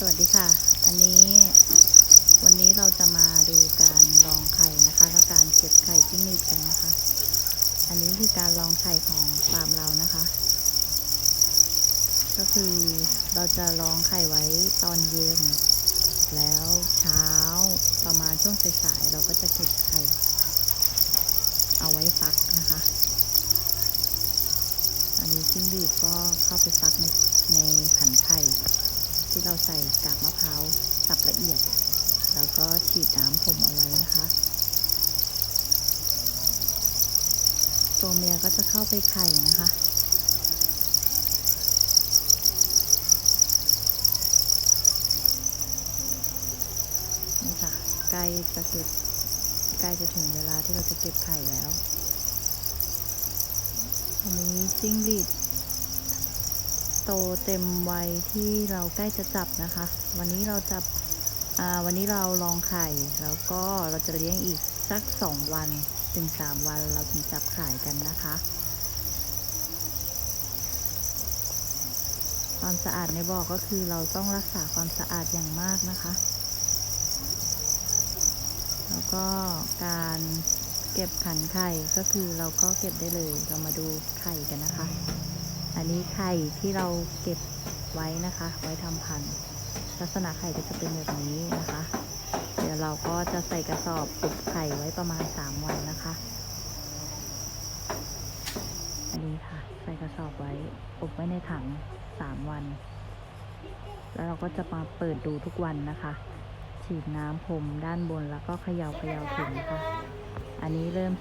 สวัสดีค่ะ อันนี้วันนี้เราจะมาดูการลองไข่นะคะ และการเก็บไข่จิ้งหรีดกันนะคะ อันนี้คือการลองไข่ของฟาร์มเรานะคะ ก็คือเราจะลองไข่ไว้ตอนเย็น แล้วเช้าประมาณช่วงสายๆเราก็จะเก็บไข่ เอาไว้ฟักนะคะ อันนี้จิ้งหรีดก็เข้าไปฟักในในขันไข่ ที่เราใส่กากมะพร้าวสับละเอียด แล้วก็ฉีดน้ำพรมเอาไว้นะคะ ตัวเมียก็จะเข้าไปไข่นะคะนี่ค่ะใกล้จะเก็บใกล้จะถึงเวลาที่เราจะเก็บไข่แล้วอันนี้จิ้งหรีด โตเต็มวัยที่เราใกล้จะจับนะคะ วันนี้เราจับวันนี้เราลองไข่ แล้วก็เราจะเลี้ยงอีกสักสองวันถึงสามวันเราถึงจับขายกันนะคะ ความสะอาดในบ่อก็คือเราต้องรักษาความสะอาดอย่างมากนะคะ แล้วก็การเก็บขันไข่ก็คือเราก็เก็บได้เลย เรามาดูไข่กันนะคะ อันนี้ไข่ที่เราเก็บไว้นะคะ ไว้ทำพันธุ์ลักษณะไข่ก็จะเป็นแบบนี้นะคะ เดี๋ยวเราก็จะใส่กระสอบปุกไข่ไว้ประมาณ 3 วันนะคะ อันนี้ค่ะ ใส่กระสอบไว้ปุกไว้ในถัง 3 วัน แล้วเราก็จะมาเปิดดูทุกวันนะคะ ฉีดน้ำพรมด้านบนแล้วก็เขย่าเขย่าถึงค่ะ อันนี้เริ่ม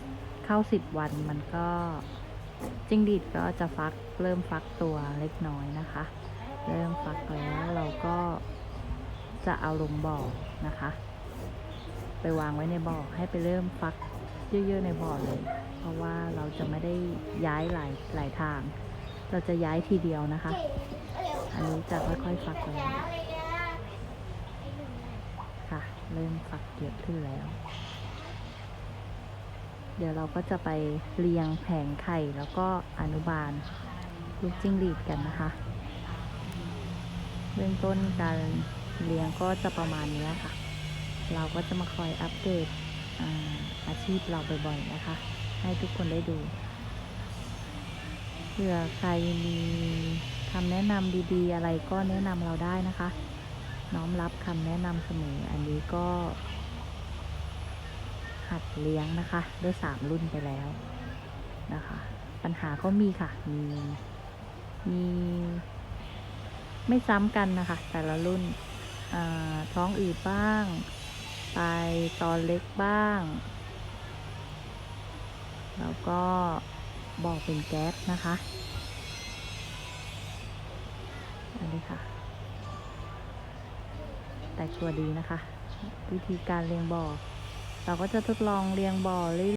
เข้า 10 วันมันก็ จิ้งหรีดก็จะฟักเริ่มฟักตัวเล็กน้อยนะคะ เริ่มฟักแล้วเราก็จะเอาลงบ่อนะคะ ไปวางไว้ในบ่อให้ไปเริ่มฟักเยอะๆในบ่อเลย เพราะว่าเราจะไม่ได้ย้ายหลายหลายทาง เราจะย้ายทีเดียวนะคะ อันนี้จะค่อยๆฟักแล้วค่ะ เริ่มฟักเยอะขึ้นแล้ว เดี๋ยวเราก็จะไปเรียงแผงไข่แล้วก็อนุบาลลูกจิ้งหรีดกันนะคะเบื้องต้นการเลี้ยงก็จะประมาณนี้ค่ะ เราก็จะมาคอยอัปเดตอาอาชีพเราบ่อยๆนะคะ ให้ทุกคนได้ดูเผื่อใครมีคำแนะนำดีๆ อะไรก็แนะนำเราได้นะคะ น้อมรับคำแนะนำเสมอ อันนี้ก็ หัดเลี้ยงนะคะด้วยสามรุ่นไปแล้วนะคะ ปัญหาก็มีค่ะ มีมีไม่ซ้ำกันนะคะ แต่ละรุ่นท้องอืดบ้างปลายตอนเล็กบ้าง แล้วก็บอกเป็นแก๊สนะคะ อันนี้ค่ะ แต่ตัวดีนะคะ วิธีการเลี้ยงบ่อ เราก็จะทดลองเรียงบ่อเรื่อย